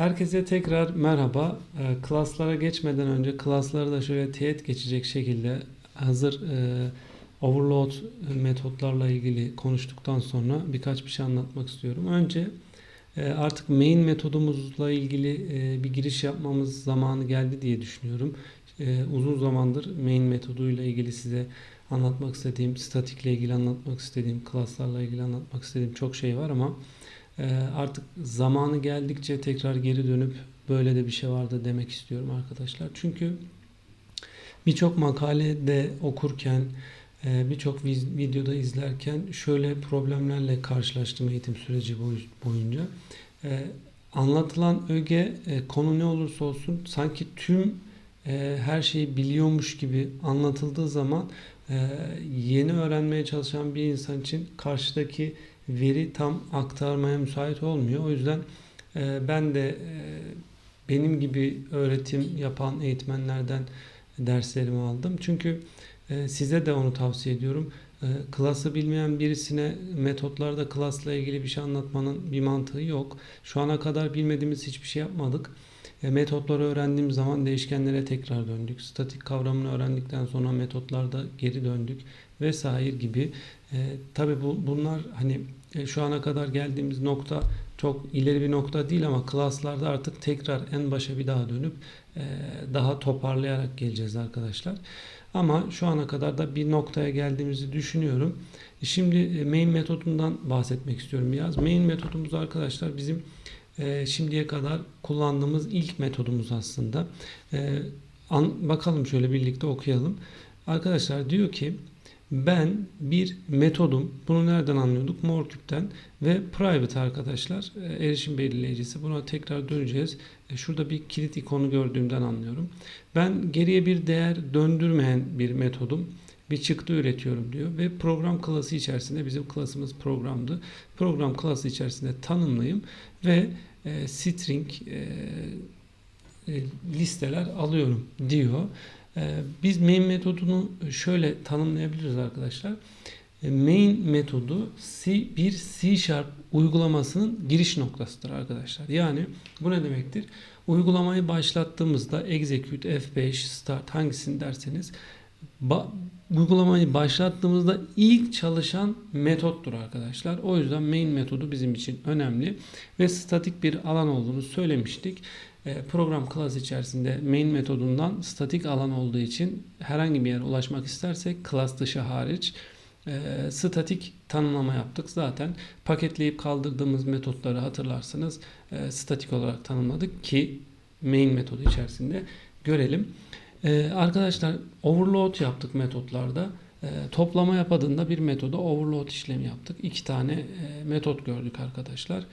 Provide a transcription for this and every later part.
Herkese tekrar merhaba. Ee, Klaslara geçmeden önce klasları da şöyle teyit geçecek şekilde hazır e, overload metotlarla ilgili konuştuktan sonra birkaç bir şey anlatmak istiyorum. Önce e, artık main metodumuzla ilgili e, bir giriş yapmamız zamanı geldi diye düşünüyorum. E, uzun zamandır main metoduyla ilgili size anlatmak istediğim, statikle ilgili anlatmak istediğim, klaslarla ilgili anlatmak istediğim çok şey var ama artık zamanı geldikçe tekrar geri dönüp böyle de bir şey vardı demek istiyorum arkadaşlar. Çünkü birçok makalede okurken, e, birçok videoda izlerken şöyle problemlerle karşılaştım eğitim süreci boyunca. Ee, anlatılan öge e, konu ne olursa olsun sanki tüm e, her şeyi biliyormuş gibi anlatıldığı zaman yeni öğrenmeye çalışan bir insan için karşıdaki veri tam aktarmaya müsait olmuyor. O yüzden e, ben de e, benim gibi öğretim yapan eğitmenlerden derslerimi aldım. Çünkü e, size de onu tavsiye ediyorum. E, klası bilmeyen birisine metotlarda klasla ilgili bir şey anlatmanın bir mantığı yok. Şu ana kadar bilmediğimiz hiçbir şey yapmadık. E, metotları öğrendiğim zaman değişkenlere tekrar döndük. Statik kavramını öğrendikten sonra metotlarda geri döndük vesaire gibi. E, tabii bu, bunlar hani e, şu ana kadar geldiğimiz nokta çok ileri bir nokta değil ama klaslarda artık tekrar en başa bir daha dönüp e, daha toparlayarak geleceğiz arkadaşlar. Ama şu ana kadar da bir noktaya geldiğimizi düşünüyorum. E, şimdi main metodundan bahsetmek istiyorum biraz. Main metodumuz arkadaşlar bizim şimdiye kadar kullandığımız ilk metodumuz aslında. bakalım şöyle birlikte okuyalım. Arkadaşlar diyor ki ben bir metodum. Bunu nereden anlıyorduk? Morküp'ten ve private arkadaşlar e, erişim belirleyicisi. Buna tekrar döneceğiz. E, şurada bir kilit ikonu gördüğümden anlıyorum. Ben geriye bir değer döndürmeyen bir metodum. Bir çıktı üretiyorum diyor ve program klası içerisinde bizim klasımız programdı. Program klası içerisinde tanımlayayım ve e, string listeler alıyorum diyor. Ee, biz main metodunu şöyle tanımlayabiliriz arkadaşlar. Ee, main metodu C, bir C Sharp uygulamasının giriş noktasıdır arkadaşlar. Yani bu ne demektir? Uygulamayı başlattığımızda execute, F5, start hangisini derseniz uygulamayı başlattığımızda ilk çalışan metottur arkadaşlar. O yüzden main metodu bizim için önemli ve statik bir alan olduğunu söylemiştik. E, program class içerisinde main metodundan statik alan olduğu için herhangi bir yere ulaşmak istersek class dışı hariç e, statik tanımlama yaptık. Zaten paketleyip kaldırdığımız metotları hatırlarsınız e, statik olarak tanımladık ki main metodu içerisinde görelim. Arkadaşlar overload yaptık metotlarda. Toplama yapadığında bir metoda overload işlemi yaptık. İki tane metot gördük arkadaşlar.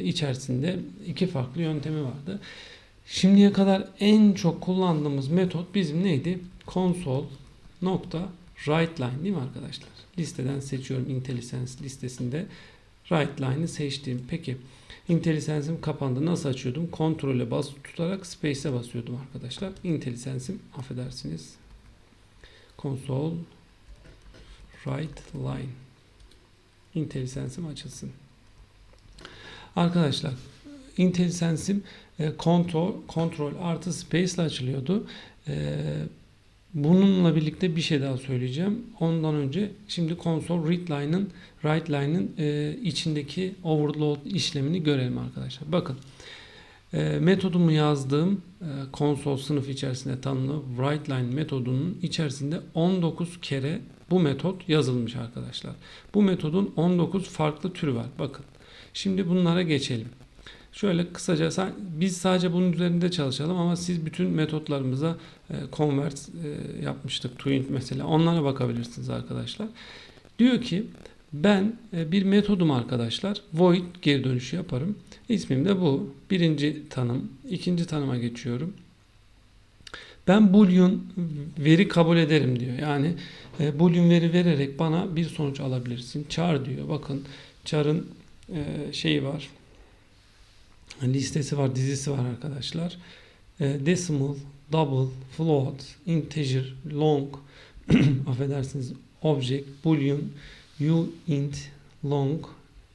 İçerisinde iki farklı yöntemi vardı. Şimdiye kadar en çok kullandığımız metot bizim neydi? Console nokta write line değil mi arkadaşlar? Listeden seçiyorum IntelliSense listesinde write line'ı seçtim. Peki IntelliSense'im kapandı. Nasıl açıyordum? Kontrole bas tutarak space'e basıyordum arkadaşlar. IntelliSense'im affedersiniz. Console write line. IntelliSense'im açılsın. Arkadaşlar IntelliSense'im kontrol, kontrol artı space ile açılıyordu. E, bununla birlikte bir şey daha söyleyeceğim. Ondan önce şimdi console read line'ın write line'ın e, içindeki overload işlemini görelim arkadaşlar. Bakın e, metodumu yazdığım e, console sınıf içerisinde tanımlı write line metodunun içerisinde 19 kere bu metot yazılmış arkadaşlar. Bu metodun 19 farklı türü var. Bakın. Şimdi bunlara geçelim. Şöyle kısaca biz sadece bunun üzerinde çalışalım ama siz bütün metotlarımıza e, convert e, yapmıştık. Twint mesela. Onlara bakabilirsiniz arkadaşlar. Diyor ki ben e, bir metodum arkadaşlar. Void geri dönüşü yaparım. İsmim de bu. Birinci tanım. ikinci tanıma geçiyorum. Ben boolean veri kabul ederim diyor. Yani e, boolean veri vererek bana bir sonuç alabilirsin. Char diyor. Bakın char'ın e, şeyi var listesi var, dizisi var arkadaşlar. E, decimal, double, float, integer, long, affedersiniz, object, boolean, uint, long.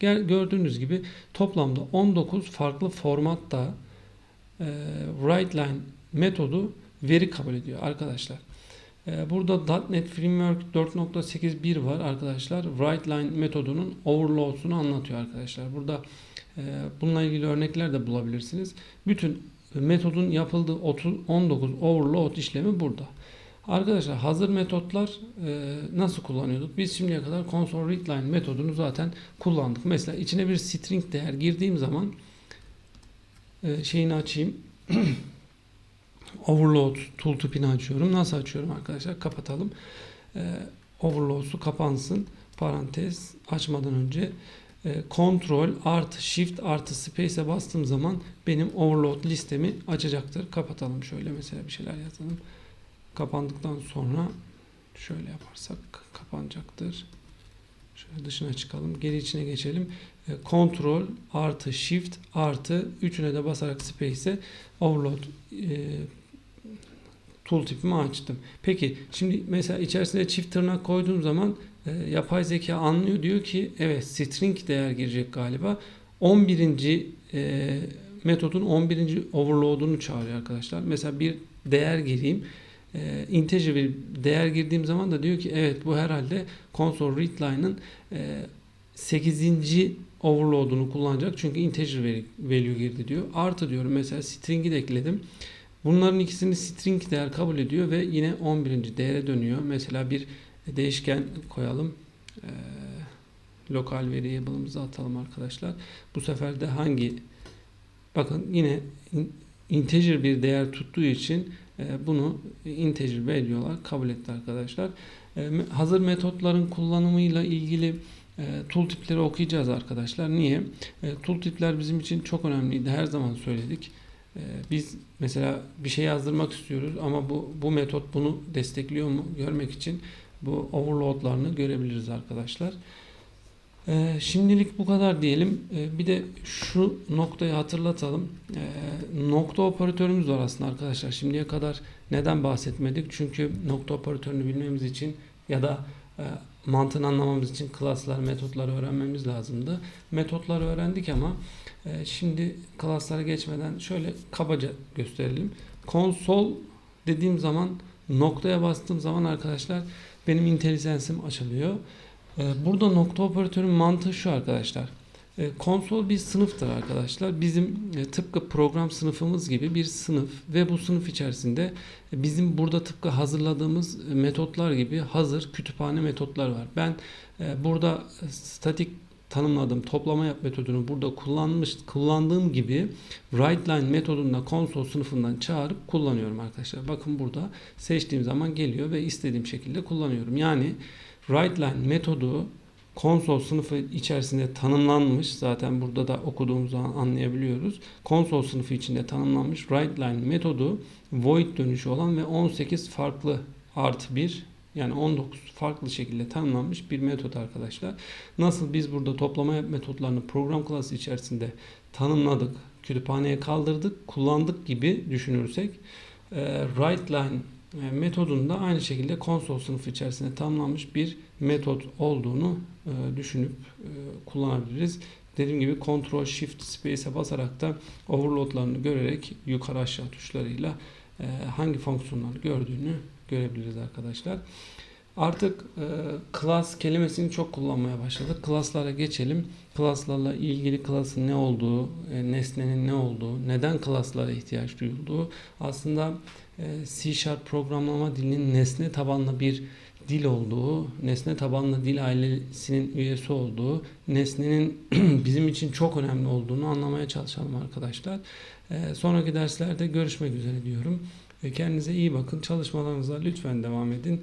Gördüğünüz gibi toplamda 19 farklı formatta e, WriteLine metodu veri kabul ediyor arkadaşlar. E, burada .NET Framework 4.8.1 var arkadaşlar. WriteLine metodunun overload'unu anlatıyor arkadaşlar. Burada e, bununla ilgili örnekler de bulabilirsiniz. Bütün metodun yapıldığı 30, 19 overload işlemi burada. Arkadaşlar hazır metotlar e, nasıl kullanıyorduk? Biz şimdiye kadar console readline metodunu zaten kullandık. Mesela içine bir string değer girdiğim zaman e, şeyini açayım. overload tooltip'ini açıyorum. Nasıl açıyorum arkadaşlar? Kapatalım. E, overload'su kapansın. Parantez açmadan önce e, Ctrl artı Shift artı Space'e bastığım zaman benim overload listemi açacaktır. Kapatalım şöyle mesela bir şeyler yazalım. Kapandıktan sonra şöyle yaparsak kapanacaktır. Şöyle dışına çıkalım. Geri içine geçelim. E, Ctrl artı Shift artı üçüne de basarak Space'e overload e, tooltip'imi açtım. Peki şimdi mesela içerisine çift tırnak koyduğum zaman e, yapay zeka anlıyor diyor ki evet string değer girecek galiba. 11. E, metodun 11. overload'unu çağırıyor arkadaşlar. Mesela bir değer gireyim. E, integer bir değer girdiğim zaman da diyor ki evet bu herhalde console readline'ın e, 8. overload'unu kullanacak. Çünkü integer value girdi diyor. Artı diyorum mesela string'i de ekledim. Bunların ikisini string değer kabul ediyor ve yine 11. değere dönüyor. Mesela bir değişken koyalım. Ee, lokal variable'ımızı atalım arkadaşlar. Bu sefer de hangi bakın yine integer bir değer tuttuğu için e, bunu integer olarak kabul etti arkadaşlar. E, hazır metotların kullanımıyla ilgili e, tooltipleri okuyacağız arkadaşlar. Niye? E, tooltipler bizim için çok önemliydi. Her zaman söyledik. E, biz mesela bir şey yazdırmak istiyoruz ama bu bu metot bunu destekliyor mu görmek için bu overloadlarını görebiliriz arkadaşlar. Ee, şimdilik bu kadar diyelim. Ee, bir de şu noktayı hatırlatalım. Ee, nokta operatörümüz var aslında arkadaşlar. Şimdiye kadar neden bahsetmedik? Çünkü nokta operatörünü bilmemiz için ya da mantığını anlamamız için klaslar, metotları öğrenmemiz lazımdı. Metotları öğrendik ama e, şimdi klaslara geçmeden şöyle kabaca gösterelim. Konsol dediğim zaman noktaya bastığım zaman arkadaşlar benim IntelliSense'im açılıyor. Ee, burada nokta operatörün mantığı şu arkadaşlar. Ee, konsol bir sınıftır arkadaşlar. Bizim e, tıpkı program sınıfımız gibi bir sınıf ve bu sınıf içerisinde bizim burada tıpkı hazırladığımız metotlar gibi hazır kütüphane metotlar var. Ben e, burada statik tanımladığım toplama yap metodunu burada kullanmış kullandığım gibi WriteLine metodunda konsol sınıfından çağırıp kullanıyorum arkadaşlar. Bakın burada seçtiğim zaman geliyor ve istediğim şekilde kullanıyorum. Yani WriteLine metodu konsol sınıfı içerisinde tanımlanmış. Zaten burada da okuduğumuz zaman anlayabiliyoruz. Konsol sınıfı içinde tanımlanmış WriteLine metodu void dönüşü olan ve 18 farklı artı 1 yani 19 farklı şekilde tanımlanmış bir metot arkadaşlar. Nasıl biz burada toplama metotlarını program klası içerisinde tanımladık, kütüphaneye kaldırdık, kullandık gibi düşünürsek e, WriteLine metodunda aynı şekilde konsol sınıfı içerisinde tanımlanmış bir metot olduğunu e, düşünüp e, kullanabiliriz. Dediğim gibi Ctrl Shift Space'e basarak da overloadlarını görerek yukarı aşağı tuşlarıyla hangi fonksiyonları gördüğünü görebiliriz arkadaşlar. Artık e, class kelimesini çok kullanmaya başladık. Class'lara geçelim. Class'larla ilgili class'ın ne olduğu, e, nesnenin ne olduğu, neden class'lara ihtiyaç duyulduğu aslında e, C Sharp programlama dilinin nesne tabanlı bir dil olduğu, nesne tabanlı dil ailesinin üyesi olduğu, nesnenin bizim için çok önemli olduğunu anlamaya çalışalım arkadaşlar. E, sonraki derslerde görüşmek üzere diyorum. Kendinize iyi bakın. Çalışmalarınıza lütfen devam edin.